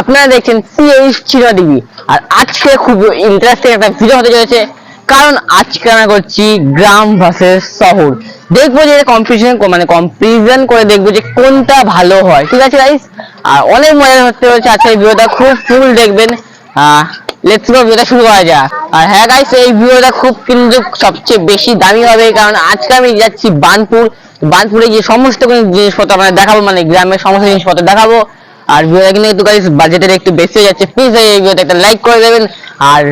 আপনারা দেখছেন সিএইচ চিরাদিবি আর আজকে খুব ইন্টারেস্টিং একটা ভিডিও হতে চলেছে। কারণ আজকে আমরা করছি গ্রাম ভার্সেস শহর। দেখব যে কম্পিটিশন মানে কম্পারিজন করে দেখব যে কোনটা ভালো হয়। ঠিক আছে গাইস আর অনেক মজা হতে আজকের ভিডিওটা খুব ফুল দেখবেন। লেটস গো ভিডিওটা শুরু করা যাক। আর হ্যাঁ গাইস এই ভিডিওটা খুব কিন্তু সবচেয়ে বেশি দামি হবে। কারণ আজকে আমি যাচ্ছি বানপুর। বানপুরে গিয়ে সমস্ত জিনিসপত্র আপনাদের দেখাবো মানে গ্রামের সমস্ত জিনিসপত্র দেখাবো। আর ভিডিওটা কিন্তু গাইস বাজেটের একটু বেশি হয়ে যাচ্ছে প্লিজ এই ভিডিওতে একটা লাইক করে দেবেন। আর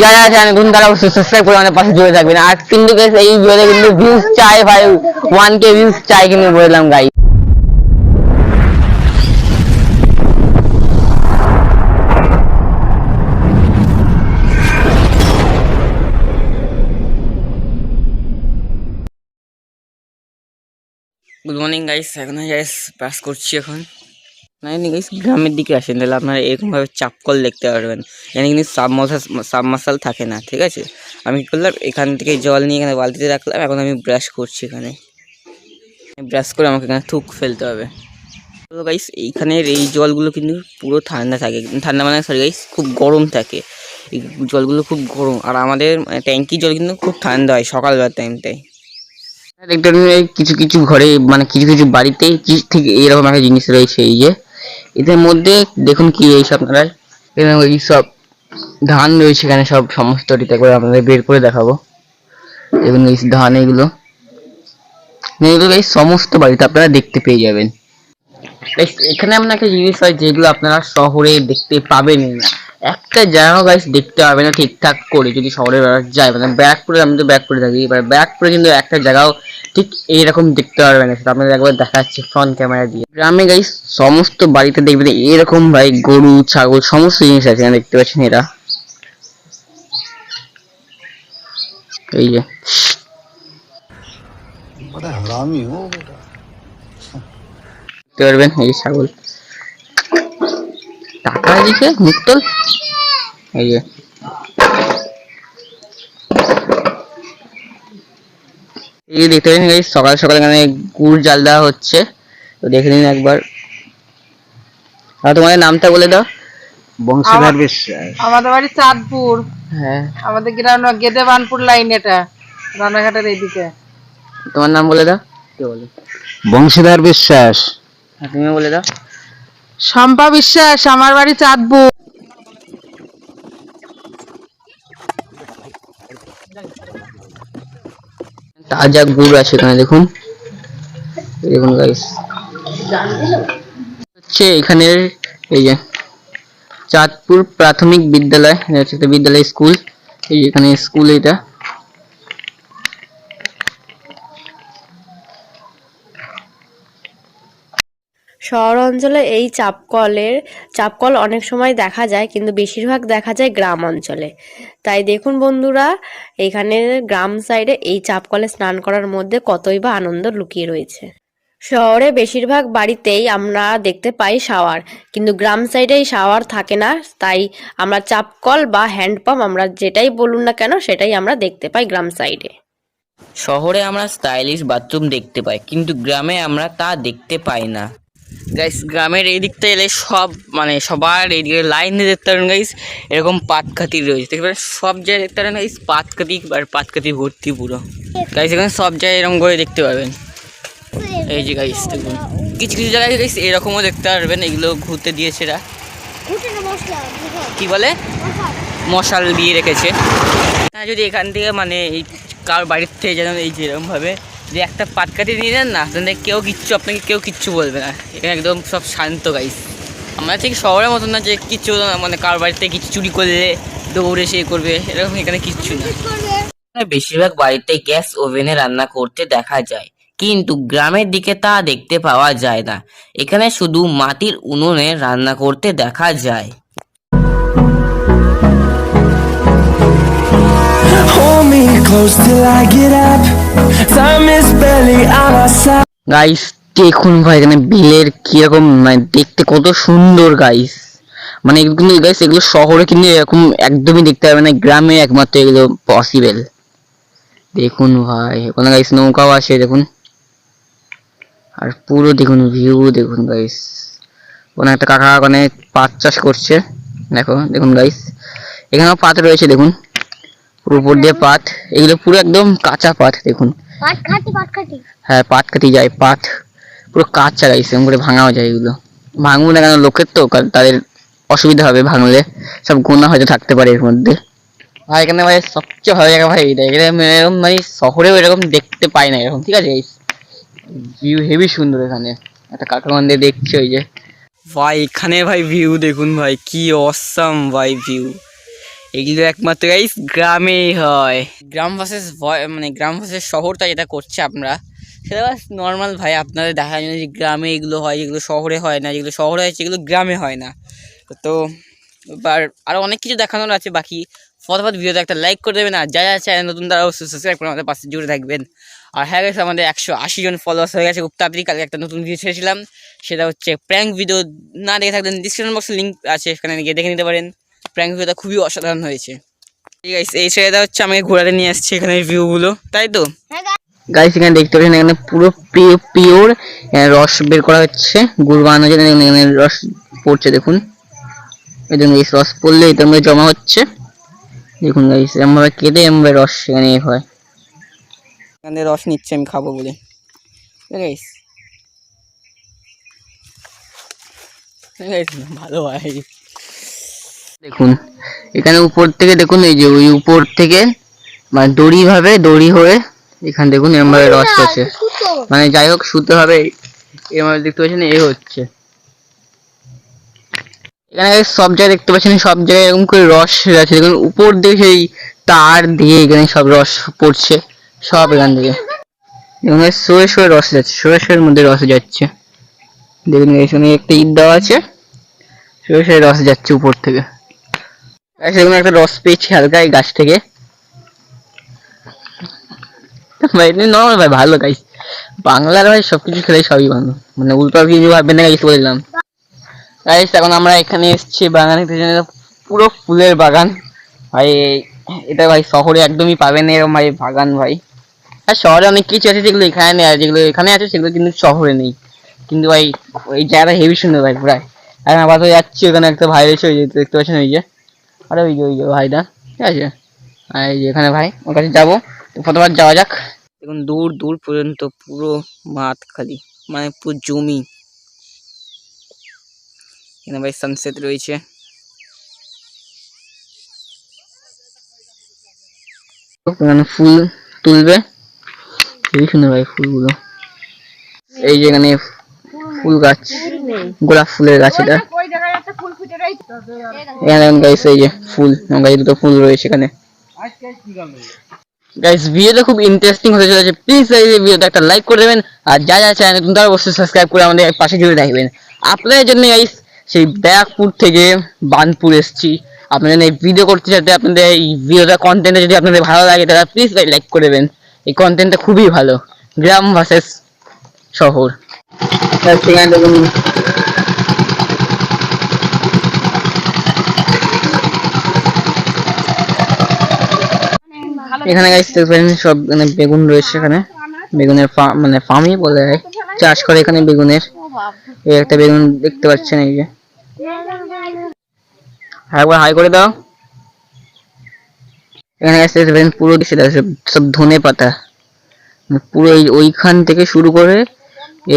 যারা জানেন ধরুন তারা অবশ্যই সাবস্ক্রাইব করে আমাদের পাশে জুড়ে থাকবেন। আর কিন্তু এই ভিডিওতে কিন্তু ভিউজ চাই ভাই ওয়ান কে ভিউজ চাই কিন্তু বললাম গাই গুড মর্নিং গাইস এখন গাইস পাস করছি এখন। না গাইস গ্রামের দিকে আসেন, তাহলে আপনারা এরকমভাবে চাপকল দেখতে পারবেন। এখানে কিন্তু সাবমার্সাল সাবমার্সাল থাকে না, ঠিক আছে? আমি কি করলাম, এখান থেকে জল নিয়ে এখানে বালতিতে রাখলাম, এখন আমি ব্রাশ করছি এখানে। ব্রাশ করে আমাকে এখানে থুক ফেলতে হবে। তো গাইস এইখানের এই জলগুলো কিন্তু পুরো ঠান্ডা থাকে। ঠান্ডা মানে সরি গাইস খুব গরম থাকে। এই জলগুলো খুব গরম। আর আমাদের ট্যাঙ্কির জল কিন্তু খুব ঠান্ডা হয় সকালবেলার টাইমটায় দেখতে কিছু কিছু ঘরে মানে কিছু কিছু বাড়িতে ঠিক এইরকম একটা জিনিস রয়েছে এই যে। এদের মধ্যে দেখুন কি সব আপনারা। ওই সব ধান রয়েছে এখানে সব সমস্ত রিতে করে আপনাদের বের করে দেখাবো। দেখুন এই ধান এগুলো। এগুলো এই সমস্ত বাড়িতে আপনারা দেখতে পেয়ে যাবেন। এখানে এমন একটা জিনিস হয় যেগুলো আপনারা শহরে দেখতে পাবেন না। একটা জায়গা গাইস দেখতে হবে না ঠিকঠাক করে যদি শহরে বেড়াতে যায় মানে ব্যাকপুরে আমি তো ব্যাকপুরে থাকি। এবার ব্যাকপুরে কিন্তু একটা জায়গাও ঠিক এইরকম দেখতে পারবে না। সেটা আপনাদের একবার দেখাচ্ছি ফ্রন্ট ক্যামেরা দিয়ে। গ্রামে গাইস সমস্ত বাড়িতে দেখবেন এরকম ভাই গরু ছাগল সমস্ত জিনিস আছে। দেখতে পাচ্ছেন এরা। এই যে। দেখতে পারবেন এই ছাগল। টাকা দিকে মুক্তল এই যে। এই দেখতে পাচ্ছেন এই সকাল সকাল এখানে গুড় জাল দেওয়া হচ্ছে। তো দেখে নিন একবার। আর তোমাদের নামটা বলে দাও। বংশীধর বিশ্বাস। আমাদের বাড়ি চাঁদপুর। হ্যাঁ। আমাদের গ্রাম গেদেবানপুর লাইন এটা রানাঘাটের এইদিকে। তোমার নাম বলে দাও। কে বলে বংশীধর বিশ্বাস। হ্যাঁ তুমি বলে দাও। শম্পা বিশ্বাস, আমার বাড়ি চাঁদপুর। তাজা গুড় আছে এখানে, দেখুন। দেখুন গাইস হচ্ছে এখানের এই যে চাঁদপুর প্রাথমিক বিদ্যালয় এটা হচ্ছে বিদ্যালয় স্কুল। এই এখানে স্কুল এটা। শহর অঞ্চলে এই চাপকলের, চাপকল অনেক সময় দেখা যায়, কিন্তু বেশিরভাগ দেখা যায় গ্রাম অঞ্চলে তাই দেখুন বন্ধুরা এইখানে গ্রাম সাইডে এই চাপকলে স্নান করার মধ্যে কতই বা আনন্দ লুকিয়ে রয়েছে। শহরে বেশিরভাগ বাড়িতেই আমরা দেখতে পাই শাওয়ার, কিন্তু গ্রাম সাইডে এই শাওয়ার থাকে না। তাই আমরা চাপকল বা হ্যান্ডপাম্প আমরা যেটাই বলুন না কেন, সেটাই আমরা দেখতে পাই গ্রাম সাইডে। শহরে আমরা স্টাইলিশ বাথরুম দেখতে পাই, কিন্তু গ্রামে আমরা তা দেখতে পাই না। গাইস গ্রামের এই দিকটা এলে সব মানে সবার এইদিকে লাইন দিয়ে দেখতে পারেন গাইস এরকম পাতকাতি রয়েছে। দেখতে পারেন, সব জায়গায় দেখতে পারেন গাইস পাতকাতি আর পাতকাতি ভর্তি পুরো। গাইস এখানে সব জায়গায় এরকম করে দেখতে পাবেন। এই যে গাইস দেখুন। কিছু কিছু জায়গায় গাইস এরকমও দেখতে পারবেন, এগুলো ঘুরতে দিয়েছে এরা। কি বলে? মশাল দিয়ে রেখেছে। হ্যাঁ যদি এখান থেকে মানে এই কার বাড়ির থেকে যেন এই যে এরকমভাবে যে একটা পাটকাঠি নিয়ে যান না তাহলে কেউ কিচ্ছু, আপনাকে কেউ কিচ্ছু বলবে না। এখানে একদম সব শান্ত গাইস আমরা ঠিক শহরের মতন না যে কিচ্ছু মানে কার বাড়িতে কিছু চুরি করলে দৌড়ে সে করবে, এরকম এখানে কিচ্ছু না। বেশিরভাগ বাড়িতে গ্যাস ওভেনে রান্না করতে দেখা যায়, কিন্তু গ্রামের দিকে তা দেখতে পাওয়া যায় না। এখানে শুধু মাটির উনুনে রান্না করতে দেখা যায়। গাইস দেখুন ভাই, এখানে বিলের কীরকম মানে দেখতে কত সুন্দর গাইস মানে এগুলো গাইস এগুলো শহরে কিন্তু এরকম একদমই দেখতে পাবে না, গ্রামে একমাত্র এগুলো পসিবল দেখুন ভাই ওখানে গাইস নৌকাও আছে, দেখুন। আর পুরো দেখুন ভিউ দেখুন গাইস কোনো একটা কাকা, ওখানে পাট চাষ করছে। দেখো, দেখুন গাইস এখানেও পাট রয়েছে, দেখুন। উপর দিয়ে পাট এগুলো পুরো একদম কাঁচা পাট দেখুন। হ্যাঁ পাট কাটি যায় পাট পুরো কাঁচা গাইস এরকম করে ভাঙাও যায় এগুলো। ভাঙবো না কেন লোকের তো কারণ তাদের অসুবিধা হবে ভাঙলে সব গোনা হয়তো থাকতে পারে এর মধ্যে। ভাই এখানে ভাই সবচেয়ে ভালো জায়গা ভাই এটা এখানে আমি এরকম মানে শহরেও এরকম দেখতে পাই না এরকম ঠিক আছে? ভিউ হেভি সুন্দর এখানে। একটা কাকা মন্দির দেখছি ওই যে। ভাই এখানে ভাই ভিউ দেখুন ভাই কি অসাম ভাই ভিউ এগুলো একমাত্র গাইস গ্রামেই হয়। গ্রাম ভার্সেস মানে গ্রাম ভার্সেস শহরটা যেটা করছে আমরা, সেটা বাস নর্মাল ভাই, আপনাদের দেখা যায় যে গ্রামে এগুলো হয়, যেগুলো শহরে হয় না, যেগুলো শহরে হয়, সেগুলো গ্রামে হয় না। তো এবার আরও অনেক কিছু দেখানোর আছে, বাকি ফটোফট ভিডিওতে একটা লাইক করে দেবেন, আর যা যা চ্যানেল নতুন তারা অবশ্যই সাবস্ক্রাইব করে আমাদের পাশে জুড়ে থাকবেন। আর হ্যাঁ গেছে আমাদের একশো আশি জন ফলোয়ার্স হয়ে গেছে, খুব তাড়াতাড়ি কালকে একটা নতুন ভিডিও ছেড়েছিলাম, সেটা হচ্ছে প্র্যাঙ্ক ভিডিও না দেখে থাকবেন ডিসক্রিপশন বক্সে লিঙ্ক আছে, সেখানে গিয়ে দেখে নিতে পারেন। প্র্যাঙ্ক ভিডিওটা খুবই অসাধারণ হয়েছে। ঠিক আছে এই ছেলেটা হচ্ছে আমাকে ঘোরাতে নিয়ে আসছে এখানে ভিউগুলো তাই তো? গাইস এখানে দেখতে পাচ্ছেন এখানে পুরো পিওর রস বের করা হচ্ছে গুড় বানানোর জন্য এখানে রস পড়ছে দেখুন। এই দেখুন এই রস পড়লে এটার মধ্যে জমা হচ্ছে। দেখুন গাইস এমনভাবে কেটে এমনভাবে রস সেখানে এ হয়। এখানে রস নিচ্ছে আমি খাব বলে। গাইস ভালো ভাই। দেখুন এখানে উপর থেকে দেখুন এই যে ওই উপর থেকে মানে দড়ি ভাবে দড়ি হয়ে এখানে দেখুন এরকম ভাবে রস আছে মানে যাই হোক শুতে হবে এরকম দেখতে পাচ্ছেন এ হচ্ছে। এখানে সব জায়গায় দেখতে পাচ্ছেন সব জায়গায় এরকম করে রস আছে। দেখুন উপর দিয়ে সেই তার দিয়ে এখানে সব রস পড়ছে সব এখান থেকে। দেখুন সরে সরে রস যাচ্ছে সরে সরের মধ্যে রস যাচ্ছে। দেখুন এখানে একটা ইট দেওয়া আছে সরে সরে রস যাচ্ছে উপর থেকে। Guys, একটা রস পেয়েছি হালকা এই গাছ থেকে। ভাই নর্মাল ভাই ভালো গাইস বাংলার ভাই সবকিছু খেলে সবই ভালো মানে উল্টো কিছু ভাববেন না গাইস বললাম গাইস এখন আমরা এখানে এসেছি বাগানে পুরো ফুলের বাগান। ভাই এটা ভাই শহরে একদমই পাবেন না এরকম ভাই বাগান ভাই। আর শহরে অনেক কিছু আছে যেগুলো এখানে নেই আর যেগুলো এখানে আছে সেগুলো কিন্তু শহরে নেই। কিন্তু ভাই এই জায়গাটা হেভি সুন্দর ভাই প্রায় এখন আপাতত যাচ্ছি ওখানে একটা ভাই রয়েছে ওই দেখতে পাচ্ছেন ওই যে। আরে ওই যে ওই যে ভাইটা ঠিক আছে? আর এই যে এখানে ভাই ওর কাছে যাব। তো প্রথমবার যাওয়া যাক। দেখুন দূর দূর পর্যন্ত পুরো মাঠ খালি মানে পুরো জমি। এখানে ভাই সানসেট রয়েছে। এখানে ফুল তুলবে। খুবই সুন্দর ভাই ফুলগুলো। এই যে এখানে ফুল গাছ গোলাপ ফুলের গাছ এটা। গাইস এই যে ফুল কাছে দুটো ফুল রয়েছে এখানে। গাইস ভিডিওটা খুব ইন্টারেস্টিং হতে চলেছে। প্লিজ এই ভিডিওটা একটা লাইক করে দেবেন। আর যা যা চ্যানেল তারা অবশ্যই সাবস্ক্রাইব করে আমাদের পাশে জুড়ে থাকবেন। আপনাদের জন্য গাইস সেই ব্যারাকপুর থেকে বানপুর এসেছি। আপনাদের এই ভিডিও করতে চাইতে আপনাদের এই ভিডিওটা কন্টেন্টটা যদি আপনাদের ভালো লাগে, তাহলে প্লিজ ভাই লাইক করে দেবেন। এই কন্টেন্টটা খুবই ভালো। গ্রাম ভার্সেস শহর। সেখানে দেখুন। এখানে গাইস দেখবেন সব মানে বেগুন রয়েছে এখানে। বেগুনের ফার্ম মানে ফার্মই বলে যায় চাষ করে এখানে বেগুনের। এই একটা বেগুন দেখতে পাচ্ছেন এই যে। একবার হাই করে দাও। এখানে গাইস দেখবেন পুরো সেটা সব সব ধনে পাতা। মানে পুরো এই ওইখান থেকে শুরু করে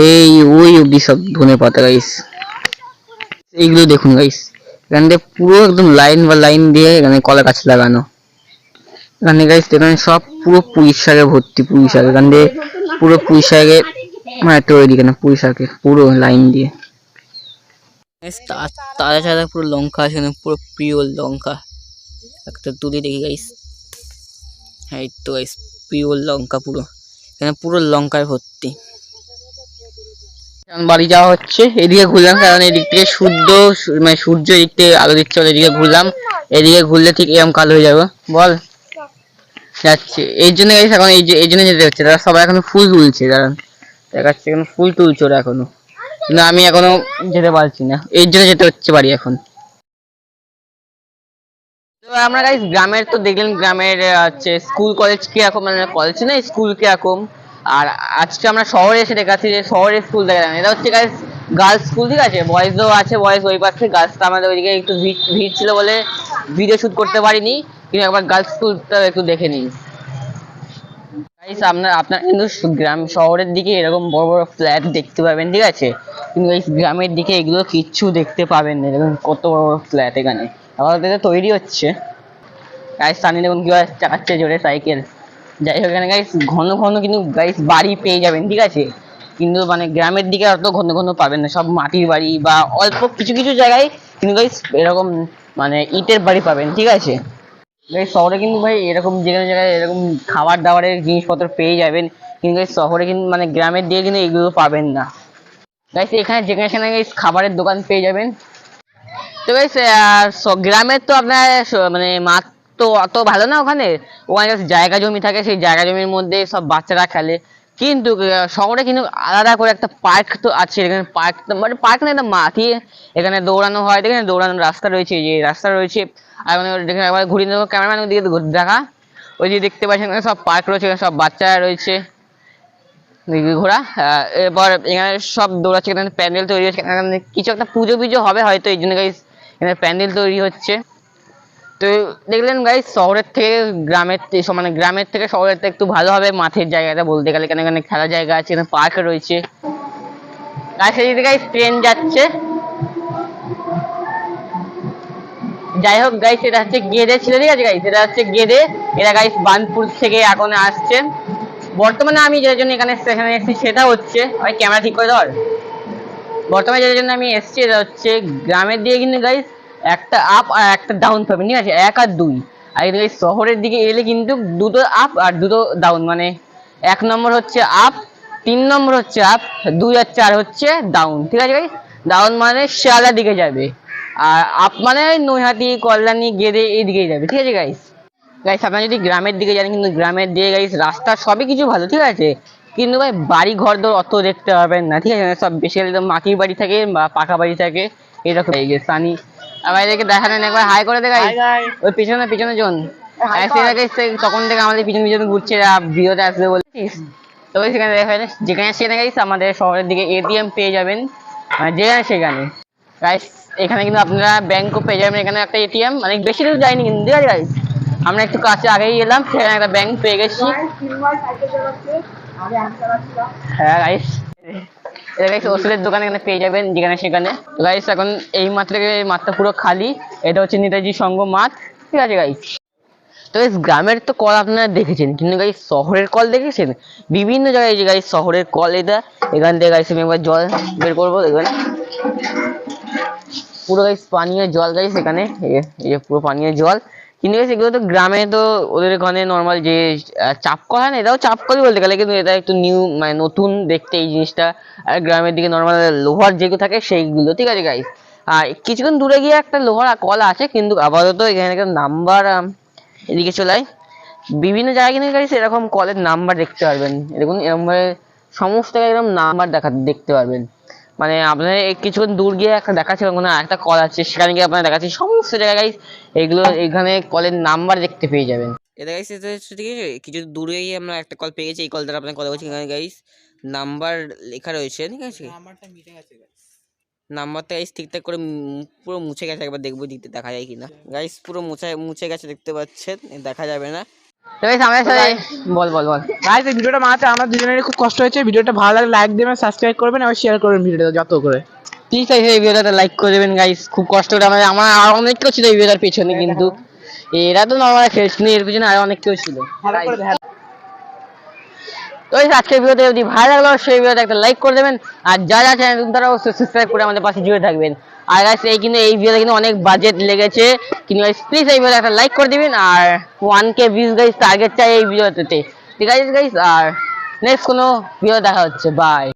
এই ওই অব্দি সব ধনে পাতা গাইস এইগুলো দেখুন গাইস এখান থেকে পুরো একদম লাইন বা লাইন দিয়ে এখানে কলা গাছ লাগানো। এখানে গাইস এখানে সব পুরো পুঁই শাকে ভর্তি পুঁই শাক। এখান দিয়ে পুরো পুঁই শাকে মানে তৈরি কেন পুঁই শাকে পুরো লাইন দিয়ে। তাজা তাজা পুরো লঙ্কা আছে পুরো পিওর লঙ্কা। একটা তুলি দেখি গাইস হ্যাঁ এই তো গাইস পিওর লঙ্কা পুরো। এখানে পুরো লঙ্কায় ভর্তি। বাড়ি যাওয়া হচ্ছে এদিকে ঘুরলাম কারণ এদিক থেকে সূর্য মানে সূর্য এদিক থেকে আলো দিচ্ছে এদিকে ঘুরলাম। এদিকে ঘুরলে ঠিক এরকম কালো হয়ে যাবে। বল। যাচ্ছে। এই জন্য guys এখন এই যে এই জন্য যেতে হচ্ছে। তারা সবাই এখনও ফুল তুলছে, কারণ দেখাচ্ছে এখন ফুল তুলছে ওরা এখনও। কিন্তু আমি এখনও যেতে পারছি না। এই জন্য যেতে হচ্ছে বাড়ি এখন। তো আমরা গাইস গ্রামের তো দেখলেন, গ্রামের হচ্ছে স্কুল কলেজ কীরকম মানে কলেজ না স্কুল কীরকম আর আজকে আমরা শহরে এসে দেখাচ্ছি যে শহরের স্কুল দেখা এটা হচ্ছে গাইস গার্লস স্কুল ঠিক আছে? বয়েজও আছে বয়েজ ওই পাশে গার্লসটা আমাদের ওইদিকে একটু ভিড় ছিল বলে ভিডিও শুট করতে পারিনি। কিন্তু একবার গার্লস স্কুলটা একটু দেখে নিই গাইস আপনার আপনার কিন্তু গ্রাম শহরের দিকে এরকম বড় বড় ফ্ল্যাট দেখতে পাবেন, ঠিক আছে? কিন্তু এই গ্রামের দিকে এগুলো কিচ্ছু দেখতে পাবেন না এরকম কত বড় বড় ফ্ল্যাট এখানে। আবার এটা তৈরি হচ্ছে। গাইস সানি দেখুন কীভাবে চালাচ্ছে জোরে সাইকেল যাই হোক, এখানে গাইস ঘন ঘন কিন্তু গাইস বাড়ি পেয়ে যাবেন, ঠিক আছে? কিন্তু মানে গ্রামের দিকে অত ঘন ঘন পাবেন না, সব মাটির বাড়ি বা অল্প কিছু কিছু জায়গায় কিন্তু গাইস এরকম মানে ইটের বাড়ি পাবেন, ঠিক আছে? এই শহরে কিন্তু ভাই এরকম যেখানে জায়গায় এরকম খাবার দাবারের জিনিসপত্র পেয়ে যাবেন, কিন্তু এই শহরে কিন্তু মানে গ্রামের দিকে কিন্তু এগুলো পাবেন না। গাইস এখানে যেখানে সেখানে guys খাবারের দোকান পেয়ে যাবেন। তো গাইস গ্রামের তো আপনার মানে মাঠ তো অত ভালো না ওখানে। ওখানে জায়গা জমি থাকে, সেই জায়গা জমির মধ্যে সব বাচ্চারা খেলে। কিন্তু শহরে কিন্তু আলাদা করে একটা পার্ক তো আছে। এখানে পার্ক মানে পার্ক না, একটা মাঠই এখানে দৌড়ানো হয়। এখানে দৌড়ানোর রাস্তা রয়েছে। যে রাস্তা রয়েছে। আর মানে দেখে একবার ঘুরিয়ে দেবো ক্যামেরাম্যান ঘুরে দেখা। ওই যে দেখতে পাচ্ছেন সব পার্ক রয়েছে, এখানে সব বাচ্চারা রয়েছে। ঘোরা। এরপর এখানে সব দৌড়াচ্ছে, এখানে প্যান্ডেল তৈরি হচ্ছে। কিছু একটা পুজো পুজো হবে হয়তো, এই জন্য এখানে প্যান্ডেল তৈরি হচ্ছে। তো দেখলেন গাইস শহরের থেকে গ্রামের মানে গ্রামের থেকে শহরের থেকে একটু ভালো হবে মাঠের জায়গাটা বলতে গেলে এখানে এখানে খেলার জায়গা আছে, এখানে পার্ক রয়েছে। গাইস ট্রেন যাচ্ছে। যাই হোক গাইস এটা হচ্ছে গেদে ছিল, ঠিক আছে গাইস এটা হচ্ছে গেদে। এরা গাইস বানপুর থেকে এখন আসছে বর্তমানে আমি যেটার জন্য এখানে স্টেশনে এসেছি সেটা হচ্ছে ওই ক্যামেরা ঠিক করে ধর। বর্তমানে যেটার জন্য আমি এসেছি, এটা হচ্ছে গ্রামের দিকে কিন্তু গাইস একটা আপ আর একটা ডাউন পাবেন ঠিক আছে? এক আর দুই। আর guys শহরের দিকে এলে কিন্তু দুটো আপ আর দুটো ডাউন মানে এক নম্বর হচ্ছে আপ তিন নম্বর হচ্ছে আপ দুই আর চার হচ্ছে ডাউন ঠিক আছে গাইস ডাউন মানে শিয়ালার দিকে যাবে। আর আপ মানে নৈহাটি, কল্যাণী, গেদে এই দিকেই যাবে, ঠিক আছে গাইস গাইস আপনারা যদি গ্রামের দিকে যান, কিন্তু গ্রামের দিকে গাইস রাস্তা সবই কিছু ভালো, ঠিক আছে? কিন্তু ভাই বাড়ি ঘর দর অত দেখতে পারবেন না ঠিক আছে? সব বেসিক্যালি তো মাটির বাড়ি থাকে বা পাকা বাড়ি থাকে এরকম। এই যে সানি আমার এদেরকে দেখালেন একবার। হাই করে দেখাই ওই পিছনে পিছনে জন তখন থেকে আমাদের পিছনে পিছনে ঘুরছে আসবে বলছিস তো সেখানে দেখা যায় যেখানে সেখানে গাইস আমাদের শহরের দিকে এটিএম পেয়ে যাবেন। মানে যেখানে সেখানে। গাইস এখানে কিন্তু আপনারা ব্যাংকও পেয়ে যাবেন এখানে একটা এটিএম। মানে বেশি দূর যায়নি কিন্তু ঠিক আছে গাইস আমরা একটু কাছে আগেই এলাম সেখানে একটা ব্যাংক পেয়ে গেছি। হ্যাঁ গাইস ওষুধের দোকান এখানে পেয়ে যাবেন যেখানে সেখানে। গাইস এখন এই মাঠ থেকে মাঠটা পুরো খালি। এটা হচ্ছে নেতাজি সংঘ মাঠ। ঠিক আছে গাইস তো guys, গ্রামের তো কল আপনারা দেখেছেন কিন্তু গাইস শহরের কল দেখেছেন? বিভিন্ন জায়গায় যে গাইস শহরের কল এটা এখান থেকে গাইস আমি একবার জল বের করব দেখবেন। পুরো গাইস পানীয় জল গাইস এখানে। এই যে পুরো পানীয় জল। কিন্তু গাইস এগুলো তো গ্রামে তো ওদের ওখানে নর্মাল যে চাপ কল হয় না, এটাও চাপ কলই বলতে গেলে, কিন্তু এটা একটু নিউ মানে নতুন দেখতে এই জিনিসটা। আর গ্রামের দিকে নর্মাল লোহার যেগুলো থাকে সেইগুলো, ঠিক আছে গাইস আর কিছুক্ষণ দূরে গিয়ে একটা লোহার কল আছে, কিন্তু আপাতত এখানে একটা নাম্বার এদিকে চলে। বিভিন্ন জায়গায় কিন্তু গাইস এরকম কলের নাম্বার দেখতে পারবেন। দেখুন, এরকম ভাবে সমস্ত জায়গায় এরকম নাম্বার দেখা, দেখতে পারবেন। মানে আপনার কিছুক্ষণ দূর গিয়ে একটা দেখাচ্ছে কোনো একটা কল আছে সেখানে গিয়ে আপনারা দেখাচ্ছে। সমস্ত জায়গায় এগুলো এখানে কলের নাম্বার দেখতে পেয়ে যাবেন। এটা গাইস এটা ঠিক আছে কিছু দূরে গিয়ে আমরা একটা কল পেয়ে গেছি এই কল দ্বারা আপনার কথা বলছি। এখানে গাইস নাম্বার লেখা রয়েছে ঠিক আছে? নাম্বারটা গাইস ঠিকঠাক করে পুরো মুছে গেছে একবার দেখব দিতে দেখা যায় কিনা। গাইস পুরো মুছে মুছে গেছে দেখতে পাচ্ছেন দেখা যাবে না। তো গাইস আমাদের সাথে বল বল বল। গাইস এই ভিডিওটা বানাতে আমার দুজনেরই খুব কষ্ট হয়েছে। ভিডিওটা ভালো লাগলে লাইক দেবেন সাবস্ক্রাইব করবেন আর শেয়ার করবেন ভিডিওটা যত করে। প্লিজ গাইস এই ভিডিওটা লাইক করে দেবেন গাইস খুব কষ্ট করে আমাদের আমার আর অনেক কেউ ছিল এই ভিডিওটার পেছনে কিন্তু এরা তো নর্মাল খেলছিল এর পিছনে আর অনেক কেউ ছিল। ভালো করে তো guys, আজকের ভিডিওতে যদি ভালো লাগল সেই একটা লাইক করে দেবেন। আর যা যা চ্যানেল তারা সাবস্ক্রাইব করে আমাদের পাশে জুড়ে থাকবেন। আর গাইস এই কিন্তু এই ভিডিওতে কিন্তু অনেক বাজেট লেগেছে। কিন্তু গাইস প্লিজ এই ভিডিওতে একটা লাইক করে দিবেন আর one K views guys target চাই এই ভিডিওতে ঠিক আছে গাইস আর নেক্সট কোনো ভিডিও দেখা হচ্ছে বাই